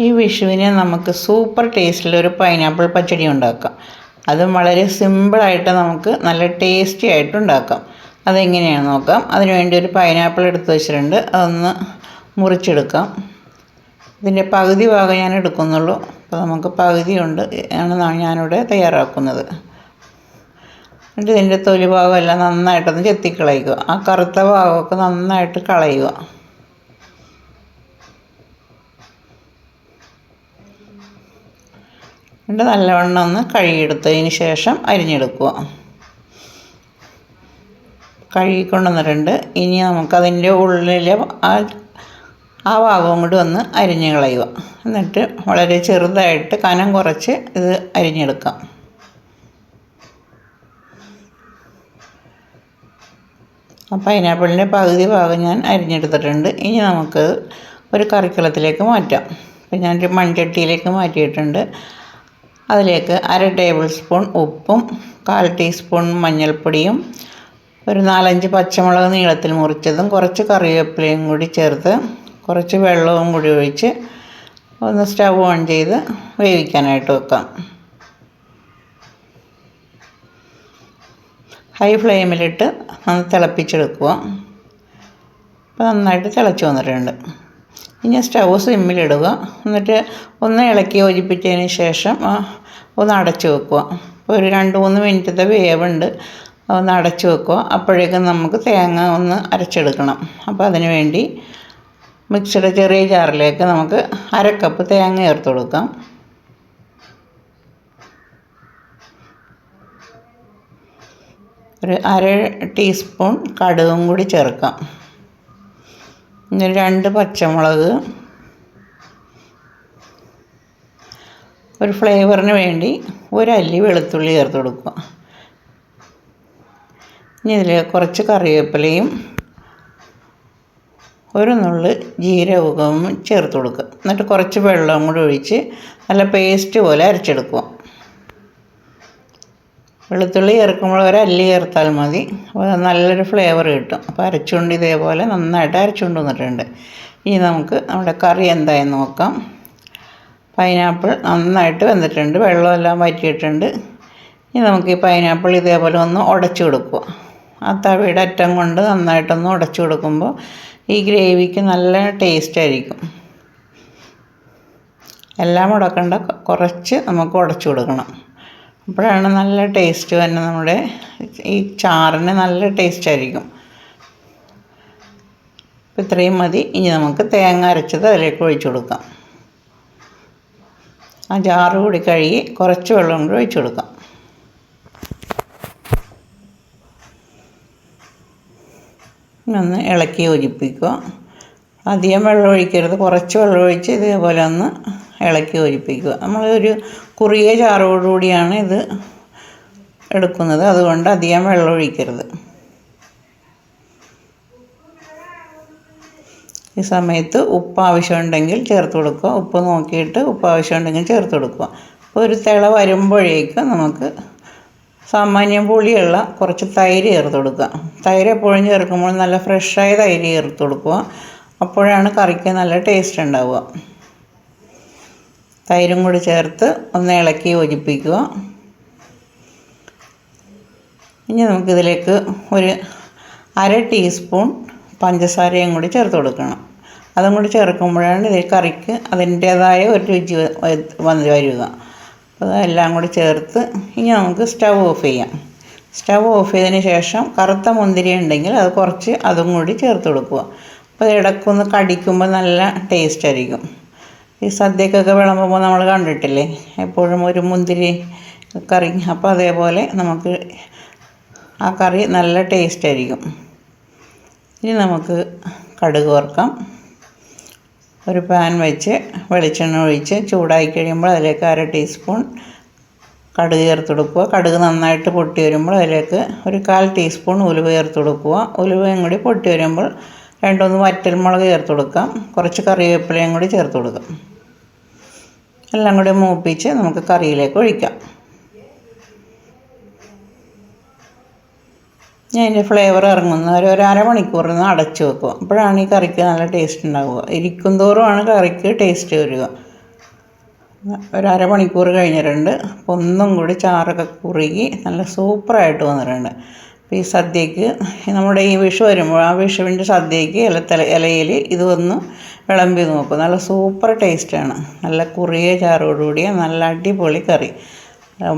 ഈ വിഷുവിന് നമുക്ക് സൂപ്പർ ടേസ്റ്റിലൊരു പൈനാപ്പിൾ പച്ചടി ഉണ്ടാക്കാം. അതും വളരെ സിമ്പിളായിട്ട് നമുക്ക് നല്ല ടേസ്റ്റി ആയിട്ട് ഉണ്ടാക്കാം. അതെങ്ങനെയാണെന്ന് നോക്കാം. അതിനുവേണ്ടി ഒരു പൈനാപ്പിൾ എടുത്ത് വെച്ചിട്ടുണ്ട്. അതൊന്ന് മുറിച്ചെടുക്കാം. ഇതിന്റെ പകുതി ഭാഗം ഞാൻ എടുക്കുന്നുള്ളൂ. അപ്പോൾ നമുക്ക് പകുതി ഉണ്ട്. ആണ് ഞാനിവിടെ തയ്യാറാക്കുന്നത്. എന്നിട്ട് ഇതിന്റെ തൊലി ഭാഗമെല്ലാം നന്നായിട്ടൊന്ന് ചെത്തിക്കളയുക. ആ കറുത്ത ഭാഗമൊക്കെ നന്നായിട്ട് കളയുക. എന്നിട്ട് നല്ലവണ്ണം ഒന്ന് കഴുകിയെടുത്തതിന് ശേഷം അരിഞ്ഞെടുക്കുക. കഴുകിക്കൊണ്ടുവന്നിട്ടുണ്ട്. ഇനി നമുക്കതിന്റെ ഉള്ളിലെ ആ ആ ഭാഗവും കൂടി ഒന്ന് അരിഞ്ഞ് കളയുക. എന്നിട്ട് വളരെ ചെറുതായിട്ട് കനം കുറച്ച് ഇത് അരിഞ്ഞെടുക്കാം. പൈനാപ്പിളിന്റെ പകുതി ഭാഗം ഞാൻ അരിഞ്ഞെടുത്തിട്ടുണ്ട്. ഇനി നമുക്ക് ഒരു കറിക്കളത്തിലേക്ക് മാറ്റാം. ഇപ്പം ഞാനൊരു മൺചട്ടിയിലേക്ക് മാറ്റിയിട്ടുണ്ട്. അതിലേക്ക് അര ടേബിൾ സ്പൂൺ ഉപ്പും കാൽ ടീസ്പൂൺ മഞ്ഞൾപ്പൊടിയും ഒരു നാലഞ്ച് പച്ചമുളക് നീളത്തിൽ മുറിച്ചതും കുറച്ച് കറിവേപ്പിലയും കൂടി ചേർത്ത് കുറച്ച് വെള്ളവും കൂടി ഒഴിച്ച് ഒന്ന് സ്റ്റവ് ഓൺ ചെയ്ത് വേവിക്കാനായിട്ട് വെക്കാം. ഹൈ ഫ്ലെയിമിലിട്ട് ഒന്ന് തിളപ്പിച്ചെടുക്കുക. അപ്പോൾ നന്നായിട്ട് തിളച്ച് വന്നിട്ടുണ്ട്. ഇനി സ്റ്റൗ സിമ്മിലിടുക. എന്നിട്ട് ഒന്ന് ഇളക്കി യോജിപ്പിച്ചതിന് ശേഷം ഒന്ന് അടച്ചു വെക്കുക. അപ്പോൾ ഒരു രണ്ട് മൂന്ന് മിനിറ്റത്തെ വേവുണ്ട്. ഒന്ന് അടച്ചു വെക്കുക. അപ്പോഴേക്കും നമുക്ക് തേങ്ങ ഒന്ന് അരച്ചെടുക്കണം. അപ്പോൾ അതിന് വേണ്ടി മിക്സിയുടെ ചെറിയ ജാറിലേക്ക് നമുക്ക് അര കപ്പ് തേങ്ങ ചേർത്ത് കൊടുക്കാം. ഒരു അര ടീസ്പൂൺ കടുകും കൂടി ചേർക്കാം. രണ്ട് പച്ചമുളക്. ഒരു ഫ്ലേവറിന് വേണ്ടി ഒരല്ലി വെളുത്തുള്ളി ചേർത്ത് കൊടുക്കുക. ഇനി ഇതിൽ കുറച്ച് കറിവേപ്പിലയും ഒരു നുള്ള് ജീരകവും ചേർത്ത് കൊടുക്കുക. എന്നിട്ട് കുറച്ച് വെള്ളവും കൂടി ഒഴിച്ച് നല്ല പേസ്റ്റ് പോലെ അരച്ചെടുക്കുക. വെളുത്തുള്ളി ചേർക്കുമ്പോൾ ഒരു അല്ലി ചേർത്താൽ മതി. അപ്പോൾ നല്ലൊരു ഫ്ലേവർ കിട്ടും. അപ്പോൾ അരച്ചുകൊണ്ട് ഇതേപോലെ നന്നായിട്ട് അരച്ചുകൊണ്ട് വന്നിട്ടുണ്ട്. ഇനി നമുക്ക് നമ്മുടെ കറി എന്തായെന്ന് നോക്കാം. പൈനാപ്പിൾ നന്നായിട്ട് വെന്തിട്ടുണ്ട്. വെള്ളമെല്ലാം വറ്റിയിട്ടുണ്ട്. ഇനി നമുക്ക് ഈ പൈനാപ്പിൾ ഇതേപോലെ ഒന്ന് ഉടച്ചു കൊടുക്കുക. ആ തവിയുടെ അറ്റം കൊണ്ട് നന്നായിട്ടൊന്ന് ഉടച്ചു കൊടുക്കുമ്പോൾ ഈ ഗ്രേവിക്ക് നല്ല ടേസ്റ്റ് ആയിരിക്കും. എല്ലാം ഉടക്കണ്ട കുറച്ച് നമുക്ക് ഉടച്ചു കൊടുക്കണം. അപ്പോഴാണ് നല്ല ടേസ്റ്റ് തന്നെ നമ്മുടെ ഈ ചാറിന് നല്ല ടേസ്റ്റ് ആയിരിക്കും. അപ്പോൾ ഇത്രയും മതി. ഇനി നമുക്ക് തേങ്ങ അരച്ചത് അതിലേക്ക് ഒഴിച്ചു കൊടുക്കാം. ആ ജാറ് കൂടി കഴുകി കുറച്ച് വെള്ളം കൂടി ഒഴിച്ചു കൊടുക്കാം. ഒന്ന് ഇളക്കി യോജിപ്പിക്കുക. അധികം വെള്ളം ഒഴിക്കരുത്. കുറച്ച് വെള്ളം ഒഴിച്ച് ഇതേപോലെ ഒന്ന് ഇളക്കി യോജിപ്പിക്കുക. നമ്മൾ ഒരു കുറിയ ചാറോടുകൂടിയാണ് ഇത് എടുക്കുന്നത്. അതുകൊണ്ട് അധികം വെള്ളം ഒഴിക്കരുത് ഈ സമയത്ത് ഉപ്പ് ആവശ്യമുണ്ടെങ്കിൽ ചേർത്ത് കൊടുക്കുക. ഉപ്പ് നോക്കിയിട്ട് ഉപ്പ് ആവശ്യമുണ്ടെങ്കിൽ ചേർത്ത് കൊടുക്കുക. അപ്പോൾ ഒരു തിള വരുമ്പോഴേക്കും നമുക്ക് സാമാന്യം പുളിയുള്ള കുറച്ച് തൈര് ചേർത്ത് കൊടുക്കുക. തൈര് എപ്പോഴും ചേർക്കുമ്പോൾ നല്ല ഫ്രഷായ തൈര് ചേർത്ത് കൊടുക്കുക. അപ്പോഴാണ് കറിക്ക് നല്ല ടേസ്റ്റ് ഉണ്ടാവുക. തൈരും കൂടി ചേർത്ത് ഒന്ന് ഇളക്കി യോജിപ്പിക്കുക. ഇനി നമുക്കിതിലേക്ക് ഒരു അര ടീസ്പൂൺ പഞ്ചസാരയും കൂടി ചേർത്ത് കൊടുക്കണം. അതും കൂടി ചേർക്കുമ്പോഴാണ് ഇതിൽ കറിക്ക് അതിന്റേതായ ഒരു രുചി വന്ന് വരിക. അപ്പോൾ അതെല്ലാം കൂടി ചേർത്ത് ഇനി നമുക്ക് സ്റ്റവ് ഓഫ് ചെയ്യാം. സ്റ്റവ് ഓഫ് ചെയ്തതിന് ശേഷം കറുത്ത മുന്തിരി ഉണ്ടെങ്കിൽ അത് കുറച്ച് അതും കൂടി ചേർത്ത് കൊടുക്കുക. അപ്പോൾ ഇടക്കൊന്ന് കടിക്കുമ്പോൾ നല്ല ടേസ്റ്റ് ആയിരിക്കും. ഈ സദ്യക്കൊക്കെ വിളമ്പുമ്പോൾ നമ്മൾ കണ്ടിട്ടില്ലേ? എപ്പോഴും ഒരു മുന്തിരി കറി. അപ്പോൾ അതേപോലെ നമുക്ക് ആ കറി നല്ല ടേസ്റ്റ് ആയിരിക്കും. ഇനി നമുക്ക് കടുക് വറുക്കാം. ഒരു പാൻ വെച്ച് വെളിച്ചെണ്ണ ഒഴിച്ച് ചൂടായി കഴിയുമ്പോൾ അതിലേക്ക് അര ടീസ്പൂൺ കടുക് ചേർത്ത് കൊടുക്കുക കടുക് നന്നായിട്ട് പൊട്ടി വരുമ്പോൾ അതിലേക്ക് ഒരു കാൽ ടീസ്പൂൺ ഉലുവ ചേർത്ത് കൊടുക്കുക ഉലുവയും കൂടി പൊട്ടി വരുമ്പോൾ രണ്ടൊന്ന് വറ്റൽമുളക് ചേർത്ത് കൊടുക്കാം കുറച്ച് കറിവേപ്പിലയും കൂടി ചേർത്ത് കൊടുക്കാം എല്ലാം കൂടി മൂപ്പിച്ച് നമുക്ക് കറിയിലേക്ക് ഒഴിക്കാം. ഞാൻ അതിന്റെ ഫ്ലേവർ ഇറങ്ങുന്ന ഒരു ഒരു നിന്ന് അടച്ച് വെക്കുക അപ്പോഴാണ് ഈ കറിക്ക് നല്ല ടേസ്റ്റ് ഉണ്ടാവുക. ഇരിക്കും തോറുമാണ് കറിക്ക് ടേസ്റ്റ് വരിക. ഒരു അരമണിക്കൂർ കഴിഞ്ഞിട്ടുണ്ട്. അപ്പോൾ ഒന്നും കൂടി ചാറൊക്കെ കുറുകി നല്ല സൂപ്പറായിട്ട് വന്നിട്ടുണ്ട്. അപ്പോൾ ഈ സദ്യക്ക് നമ്മുടെ ഈ വിഷു വരുമ്പോൾ ആ വിഷുവിന്റെ സദ്യക്ക് ഇല ഇലത്തല ഇലയിൽ ഇത് ഒന്ന് വിളമ്പി നോക്കും. നല്ല സൂപ്പർ ടേസ്റ്റാണ്. നല്ല കുറിയ ചാറോടുകൂടിയ നല്ല അടിപൊളി കറി.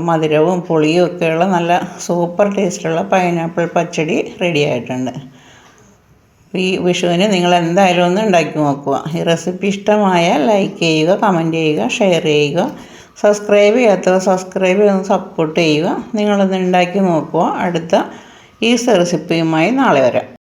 മധുരവും പുളിയും ഒക്കെയുള്ള നല്ല സൂപ്പർ ടേസ്റ്റുള്ള പൈനാപ്പിൾ പച്ചടി റെഡി ആയിട്ടുണ്ട്. ഈ വിഷുവിന് നിങ്ങൾ എന്തായാലും ഒന്ന് ഉണ്ടാക്കി നോക്കുക. ഈ റെസിപ്പി ഇഷ്ടമായ ലൈക്ക് ചെയ്യുക കമന്റ് ചെയ്യുക ഷെയർ ചെയ്യുക. സബ്സ്ക്രൈബ് ചെയ്യാത്തവർ സബ്സ്ക്രൈബ് ചെയ്ത് സപ്പോർട്ട് ചെയ്യുക. നിങ്ങളൊന്ന് ഉണ്ടാക്കി നോക്കുക. അടുത്ത ഈ റെസിപ്പിയുമായി നാളെ വരാം.